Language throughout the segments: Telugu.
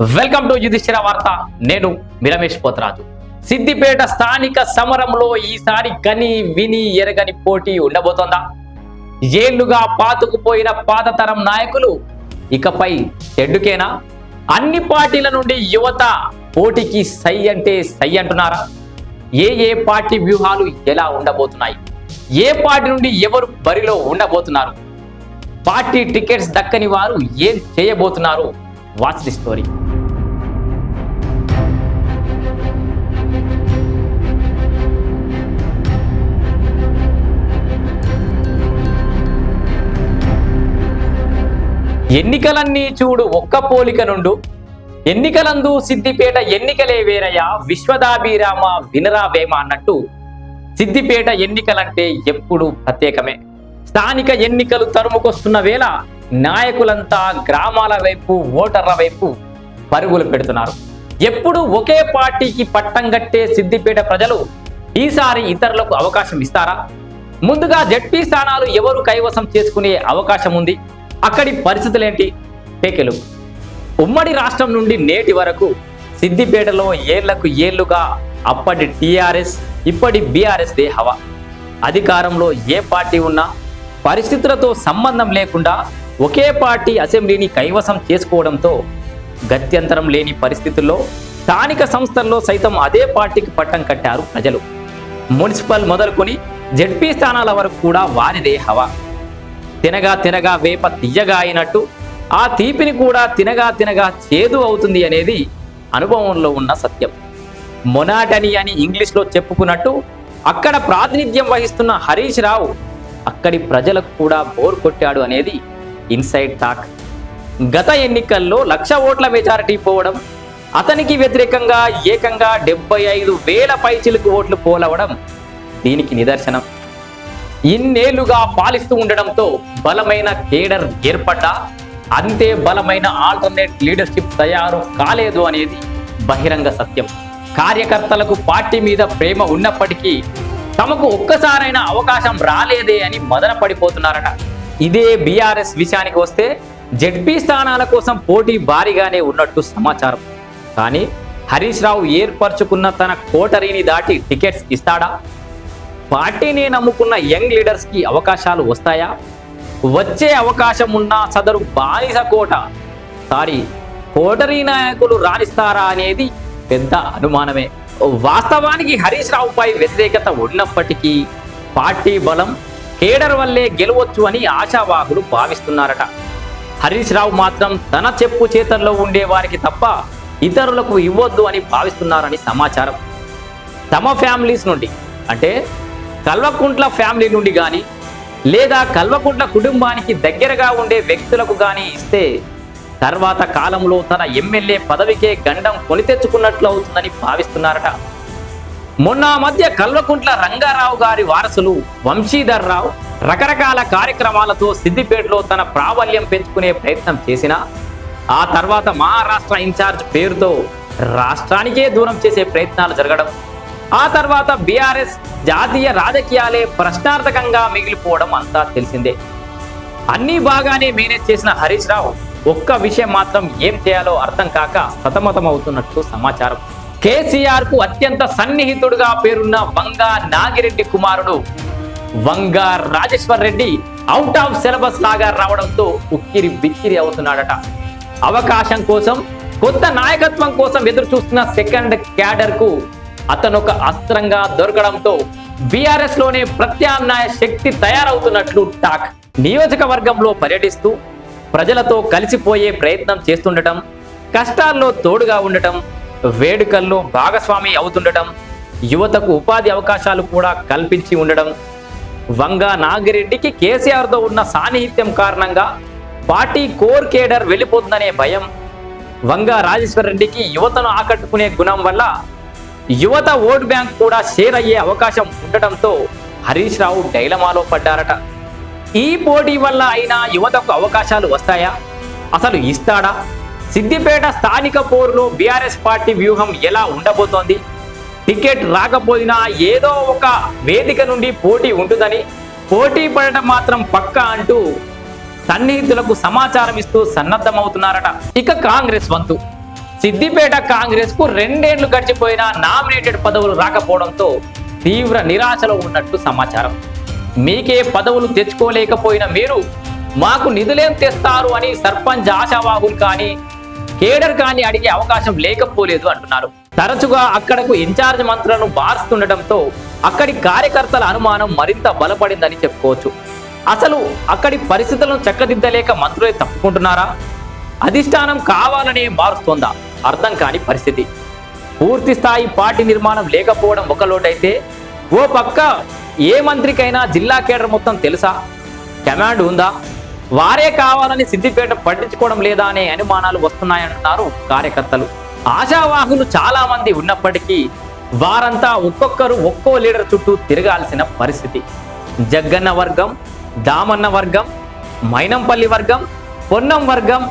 వెల్కమ్ టు యుధిష్ఠిర వార్త నేను మిరమేష్ పోతరాజు. సిద్దిపేట స్థానిక సమరంలో ఈసారి కని విని ఎరగని పోటీ ఉండబోతోందా? ఏళ్ళుగా పాతుకుపోయిన పాతతరం నాయకులు ఇకపై చెడ్డుకేనా అన్ని పార్టీల నుండి యువత పోటీకి సై అంటే సై అంటున్నారా? ఏ ఏ పార్టీ వ్యూహాలు ఎలా ఉండబోతున్నాయి? ఏ పార్టీ నుండి ఎవరు బరిలో ఉండబోతున్నారు? పార్టీ టికెట్స్ దక్కని వారు ఏం చేయబోతున్నారు? Watch the story. ఎన్నికలన్నీ చూడు ఒక్క పోలిక నుండు. ఎన్నికలందు సిద్దిపేట ఎన్నికలే వేరయ్యా విశ్వదాభిరామ వినరా వేమ అన్నట్టు. సిద్దిపేట ఎన్నికలంటే ఎప్పుడు ప్రత్యేకమే. స్థానిక ఎన్నికలు తరుముకొస్తున్న వేళ నాయకులంతా గ్రామాల వైపు ఓటర్ల వైపు పరుగులు పెడుతున్నారు. ఎప్పుడు ఒకే పార్టీకి పట్టం కట్టే సిద్దిపేట ప్రజలు ఈసారి ఇతరులకు అవకాశం ఇస్తారా? ముందుగా జడ్పీ స్థానాలు ఎవరు కైవసం చేసుకునే అవకాశం ఉంది? అక్కడి పరిస్థితులేంటి? టేకెలు. ఉమ్మడి రాష్ట్రం నుండి నేటి వరకు సిద్దిపేటలో ఏళ్ళకు ఏళ్ళుగా అప్పటి టీఆర్ఎస్ ఇప్పటి బీఆర్ఎస్దే హవా అధికారంలో ఏ పార్టీ ఉన్నా పరిస్థితులతో సంబంధం లేకుండా ఒకే పార్టీ అసెంబ్లీని కైవసం చేసుకోవడంతో గత్యంతరం లేని పరిస్థితుల్లో స్థానిక సంస్థల్లో సైతం అదే పార్టీకి పట్టం కట్టారు ప్రజలు. మున్సిపల్ మొదలుకొని జడ్పీ స్థానాల వరకు కూడా వారిదే హవా. తినగా తినగా వేప తీయగా అయినట్టు ఆ తీపిని కూడా తినగా తినగా చేదు అవుతుంది అనేది అనుభవంలో ఉన్న సత్యం. మొనాటని అని ఇంగ్లీష్లో చెప్పుకున్నట్టు అక్కడ ప్రాతినిధ్యం వహిస్తున్న హరీష్ రావు అక్కడి ప్రజలకు కూడా బోర్ కొట్టాడు అనేది ఇన్సైడ్ టాక్. గత ఎన్నికల్లో లక్ష ఓట్ల మెజారిటీ పోవడం అతనికి వ్యతిరేకంగా ఏకంగా డెబ్బై ఐదు వేల పైచిలకు ఓట్లు పోలవడం దీనికి నిదర్శనం. ఇన్నేళ్ళుగా పాలిస్తూ ఉండడంతో బలమైన కేడర్ ఏర్పడ్డా అంతే బలమైన ఆల్టర్నేట్ లీడర్షిప్ తయారు కాలేదు అనేది బహిరంగ సత్యం. కార్యకర్తలకు పార్టీ మీద ప్రేమ ఉన్నప్పటికీ తమకు ఒక్కసారైనా అవకాశం రాలేదే అని మదన పడిపోతున్నారట. ఇదే బీఆర్ఎస్ విషయానికి వస్తే జడ్పీ స్థానాల కోసం పోటీ భారీగానే ఉన్నట్టు సమాచారం. కానీ హరీష్ రావు ఏర్పరచుకున్న తన కోటరీని దాటి టికెట్స్ ఇస్తాడా? పార్టీని నమ్ముకున్న యంగ్ లీడర్స్కి అవకాశాలు వస్తాయా? వచ్చే అవకాశం ఉన్న సదరు బానిస కోట. సారీ కోటరీ నాయకులు రాణిస్తారా అనేది పెద్ద అనుమానమే. వాస్తవానికి హరీష్ రావుపై వ్యతిరేకత ఉన్నప్పటికీ పార్టీ బలం కేడర్ వల్లే గెలవచ్చు అని ఆశావాహులు భావిస్తున్నారట. హరీష్ రావు మాత్రం తన చెప్పు చేతల్లో ఉండే వారికి తప్ప ఇతరులకు ఇవ్వొద్దు అని భావిస్తున్నారని సమాచారం. తమ ఫ్యామిలీస్ నుండి అంటే కల్వకుంట్ల ఫ్యామిలీ నుండి కానీ లేదా కల్వకుంట్ల కుటుంబానికి దగ్గరగా ఉండే వ్యక్తులకు కానీ ఇస్తే తర్వాత కాలంలో తన ఎమ్మెల్యే పదవికే గండం కొని తెచ్చుకున్నట్లు అవుతుందని భావిస్తున్నారట. మొన్న మధ్య కల్వకుంట్ల రంగారావు గారి వారసులు వంశీధర్ రావు రకరకాల కార్యక్రమాలతో సిద్దిపేటలో తన ప్రాబల్యం పెంచుకునే ప్రయత్నం చేసినా ఆ తర్వాత మహారాష్ట్ర ఇన్ఛార్జ్ పేరుతో రాష్ట్రానికే దూరం చేసే ప్రయత్నాలు జరగడం ఆ తర్వాత బీఆర్ఎస్ జాతీయ రాజకీయాలే ప్రశ్నార్థకంగా మిగిలిపోవడం అంతా తెలిసిందే. అన్ని బాగానే మేనేజ్ చేసిన హరీష్ రావు ఒక్క విషయం మాత్రం ఏం చేయాలో అర్థం కాక సతమతమవుతున్నట్టు సమాచారం. కేసీఆర్కు అత్యంత సన్నిహితుడుగా పేరున్న వంగా నాగిరెడ్డి కుమారుడు Vanga Rajeshwar Reddy out of syllabus లాగా రావడంతో ఉక్కిరి బిక్కిరి అవుతున్నాడట. అవకాశం కోసం కొత్త నాయకత్వం కోసం ఎదురు చూస్తున్న సెకండ్ క్యాడర్కు అతను ఒక అస్త్రంగా దొరకడంతో బీఆర్ఎస్లోనే ప్రత్యామ్నాయ శక్తి తయారవుతున్నట్లు టాక్. నియోజకవర్గంలో పర్యటిస్తూ ప్రజలతో కలిసిపోయే ప్రయత్నం చేస్తుండటం కష్టాల్లో తోడుగా ఉండటం వేడుకల్లో భాగస్వామి అవుతుండటం యువతకు ఉపాధి అవకాశాలు కూడా కల్పించి ఉండడం వంగా నాగిరెడ్డికి కేసీఆర్తో ఉన్న సాన్నిహిత్యం కారణంగా పార్టీ కోర్ కేడర్ వెళ్ళిపోతుందనే భయం వంగా రాజేశ్వర్ రెడ్డికి యువతను ఆకట్టుకునే గుణం వల్ల యువత ఓట్ బ్యాంక్ కూడా షేర్ అయ్యే అవకాశం ఉండటంతో హరీష్ రావు డైలమాలో పడ్డారట. ఈ పోటీ వల్ల అయినా యువతకు అవకాశాలు వస్తాయా? అసలు ఇస్తాడా? సిద్దిపేట స్థానిక పోరులో బీఆర్ఎస్ పార్టీ వ్యూహం ఎలా ఉండబోతోంది? టికెట్ రాకపోయినా ఏదో ఒక వేదిక నుండి పోటీ ఉంటుందని పోటీ పడటం మాత్రం పక్కా అంటూ సన్నిహితులకు సమాచారం ఇస్తూ సన్నద్ధమవుతున్నారట. ఇక కాంగ్రెస్ వంతు. సిద్దిపేట కాంగ్రెస్కు రెండేళ్ళు గడిచిపోయినా నామినేటెడ్ పదవులు రాకపోవడంతో తీవ్ర నిరాశలో ఉన్నట్టు సమాచారం. మీకే పదవులు తెచ్చుకోలేకపోయిన మీరు మాకు నిధులేం తెస్తారు అని సర్పంచ్ ఆశావాహులు కానీ కేడర్ కానీ అడిగే అవకాశం లేకపోలేదు అంటున్నారు. తరచుగా అక్కడకు ఇన్ఛార్జ్ మంత్రులను బారుస్తుండటంతో అక్కడి కార్యకర్తల అనుమానం మరింత బలపడిందని చెప్పుకోవచ్చు. అసలు అక్కడి పరిస్థితులను చక్కదిద్దలేక మంత్రులే తప్పుకుంటున్నారా? అధిష్టానం కావాలనే మారుస్తోందా? అర్థం కాని పరిస్థితి. పూర్తి స్థాయి పార్టీ నిర్మాణం లేకపోవడం ఒక లోటైతే ఓ పక్క ఏ మంత్రికైనా జిల్లా కేడర్ మొత్తం తెలుసా? కమాండ్ ఉందా? వారే కావాలని సిద్దిపేట పట్టించుకోవడం లేదా అనే అనుమానాలు వస్తున్నాయంటున్నారు కార్యకర్తలు. ఆశావాహులు చాలా మంది ఉన్నప్పటికీ వారంతా ఒక్కొక్కరు ఒక్కో లీడర్ చుట్టూ తిరగాల్సిన పరిస్థితి. జగ్గన్న వర్గం దామన్న వర్గం మైనంపల్లి వర్గం పొన్నం వర్గం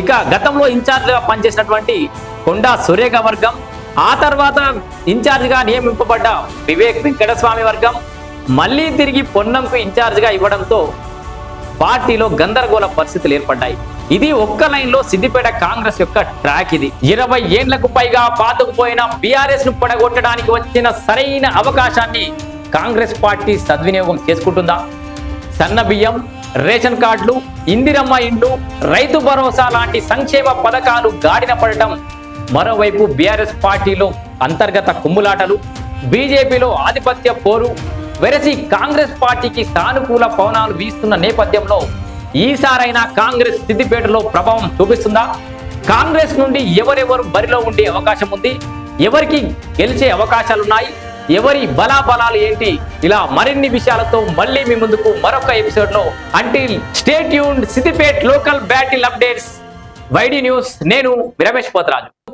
ఇక గతంలో ఇన్ఛార్జ్గా పనిచేసినటువంటి కొండా సురేఖ వర్గం ఆ తర్వాత ఇన్ఛార్జ్గా నియమింపబడ్డ వివేక్ వెంకటస్వామి వర్గం మళ్ళీ తిరిగి పొన్నంకు ఇన్ఛార్జ్గా ఇవ్వడంతో పార్టీలో గందరగోళ పరిస్థితులు ఏర్పడ్డాయి. ఇది ఒక్క లైన్లో సిద్దిపేట కాంగ్రెస్ యొక్క ట్రాక్ ఇది. ఇరవై ఏండ్లకు పైగా పాతుకుపోయిన బీఆర్ఎస్ను పడగొట్టడానికి వచ్చిన సరైన అవకాశాన్ని కాంగ్రెస్ పార్టీ సద్వినియోగం చేసుకుంటుందా? సన్న బియ్యం రేషన్ కార్డులు ఇందిరమ్మ ఇండ్లు రైతు భరోసా లాంటి సంక్షేమ పథకాలు గాడిన పడటం. మరోవైపు బీఆర్ఎస్ పార్టీలో అంతర్గత కుమ్ములాటలు బీజేపీలో ఆధిపత్య పోరు వెరసి కాంగ్రెస్ పార్టీకి సానుకూల పవనాలు వీస్తున్న నేపథ్యంలో ఈసారైనా కాంగ్రెస్ సిద్దిపేటలో ప్రభావం చూపిస్తుందా? కాంగ్రెస్ నుండి ఎవరెవరు బరిలో ఉండే అవకాశం ఉంది? ఎవరికి గెలిచే అవకాశాలున్నాయి? ఎవరి బలాబలాలు ఏంటి? ఇలా మరిన్ని విషయాలతో మళ్ళీ మీ ముందుకు మరొక ఎపిసోడ్లో అంటిల్ స్టేట్ యూన్ సిద్దిపేట్ లోకల్ బ్యాటిల్ అప్డేట్స్ వైడి న్యూస్ నేను రమేష్ పోతరాజు.